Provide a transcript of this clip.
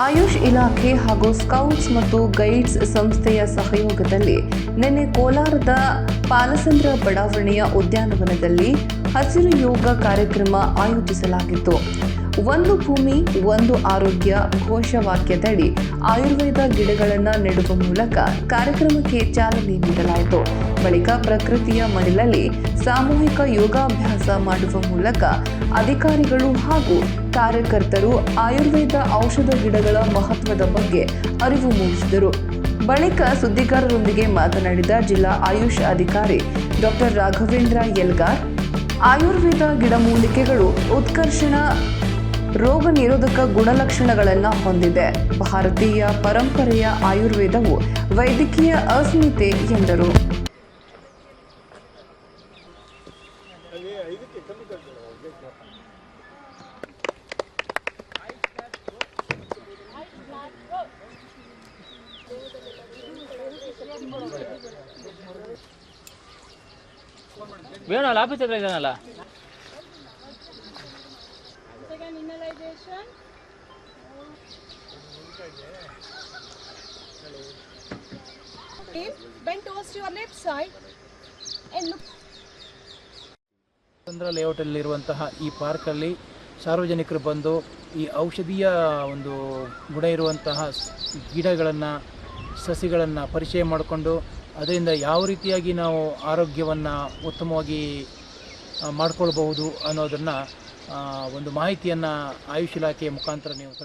ಆಯುಷ್ ಇಲಾಖೆ ಹಾಗೂ ಸ್ಕೌಟ್ಸ್ ಮತ್ತು ಗೈಡ್ಸ್ ಸಂಸ್ಥೆಯ ಸಹಯೋಗದಲ್ಲಿ ನಿನ್ನೆ ಕೋಲಾರದ ಪಾಲಸಂದ್ರ ಬಡಾವಣೆಯ ಉದ್ಯಾನವನದಲ್ಲಿ ಹಸಿರು ಯೋಗ ಕಾರ್ಯಕ್ರಮ ಆಯೋಜಿಸಲಾಗಿತ್ತು. ಒಂದು ಭೂಮಿ, ಒಂದು ಆರೋಗ್ಯ ಘೋಷವಾಕ್ಯದಡಿ ಆಯುರ್ವೇದ ಗಿಡಗಳನ್ನು ನೆಡುವ ಮೂಲಕ ಕಾರ್ಯಕ್ರಮಕ್ಕೆ ಚಾಲನೆ ನೀಡಲಾಯಿತು. ಬಳಿಕ ಪ್ರಕೃತಿಯ ಮಡಿಲಲ್ಲಿ ಸಾಮೂಹಿಕ ಯೋಗಾಭ್ಯಾಸ ಮಾಡುವ ಮೂಲಕ ಅಧಿಕಾರಿಗಳು ಹಾಗೂ ಕಾರ್ಯಕರ್ತರು ಆಯುರ್ವೇದ ಔಷಧ ಗಿಡಗಳ ಮಹತ್ವದ ಬಗ್ಗೆ ಅರಿವು ಮೂಡಿಸಿದರು. ಬಳಿಕ ಸುದ್ದಿಗಾರರೊಂದಿಗೆ ಮಾತನಾಡಿದ ಜಿಲ್ಲಾ ಆಯುಷ್ ಅಧಿಕಾರಿ ಡಾಕ್ಟರ್ ರಾಘವೇಂದ್ರ ಯಲ್ಗಾರ್, ಆಯುರ್ವೇದ ಗಿಡಮೂಲಿಕೆಗಳು ಉತ್ಕರ್ಷಣ ರೋಗ ನಿರೋಧಕ ಗುಣಲಕ್ಷಣಗಳನ್ನು ಹೊಂದಿದೆ. ಭಾರತೀಯ ಪರಂಪರೆಯ ಆಯುರ್ವೇದವು ವೈದ್ಯಕೀಯ ಅಸ್ಮಿತೆ ಎಂದರು. ಬೇಡ ಹತ್ರ ಇದ್ದಾನಲ್ಲ? Deep, bend towards your left side and look. ಚಂದ್ರ ಲೇಔಟಲ್ಲಿರುವಂತಹ ಈ ಪಾರ್ಕಲ್ಲಿ ಸಾರ್ವಜನಿಕರು ಬಂದು ಈ ಔಷಧೀಯ ಒಂದು ಗುಣ ಇರುವಂತಹ ಗಿಡಗಳನ್ನು ಸಸಿಗಳನ್ನು ಪರಿಚಯ ಮಾಡಿಕೊಂಡು ಅದರಿಂದ ಯಾವ ರೀತಿಯಾಗಿ ನಾವು ಆರೋಗ್ಯವನ್ನು ಉತ್ತಮವಾಗಿ ಮಾಡ್ಕೊಳ್ಬಹುದು ಅನ್ನೋದನ್ನು ಒಂದು ಮಾಹಿತಿಯನ್ನು ಆಯುಷ್ ಇಲಾಖೆಯ ಮುಖಾಂತರ ನೀವು ಅಂತ